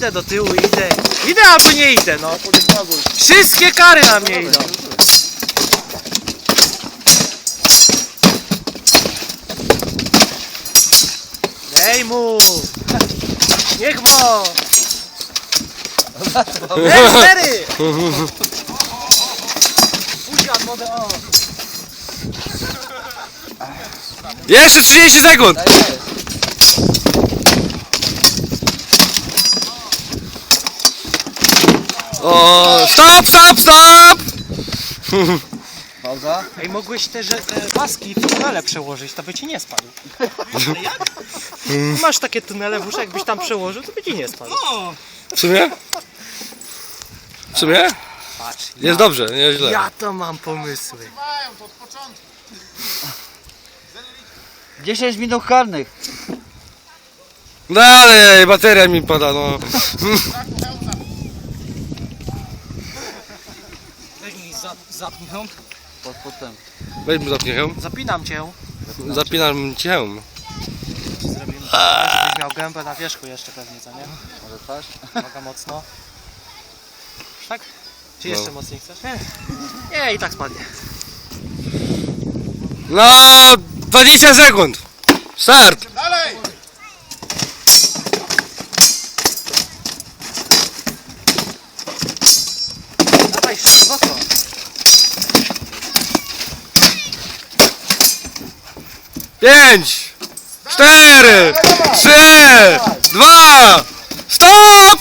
idę do tyłu, idę. Idę albo nie idę, no. Wszystkie kary na mnie idą. Dej mu! Niech mo! Ej, cztery! O! Jeszcze 30 sekund! O, stop, stop, stop! Pauza. Ej, mogłeś te że, e, paski w tunele przełożyć, to by ci nie spadł. Ale jak? Masz takie tunele w uszach, jakbyś tam przełożył, to by ci nie spadł. W sumie? W sumie? Patrz, Jest dobrze, nie źle. ja to mam pomysły. 10 minut karnych. Dalej, bateria mi pada, no. Weź mi za, zapnij ją. Pod potem. Weź mu zapnij hełm. Zapinam cię. Zapinam ci hełm. Zrobimy tak, żebyś miał gębę na wierzchu jeszcze pewnie, co nie? Może tak? Mega mocno. Tak? Czy No. jeszcze mocniej chcesz? Nie. Nie, i tak spadnie. No, 20 sekund. Start. Pięć, cztery, trzy, dwa, stop!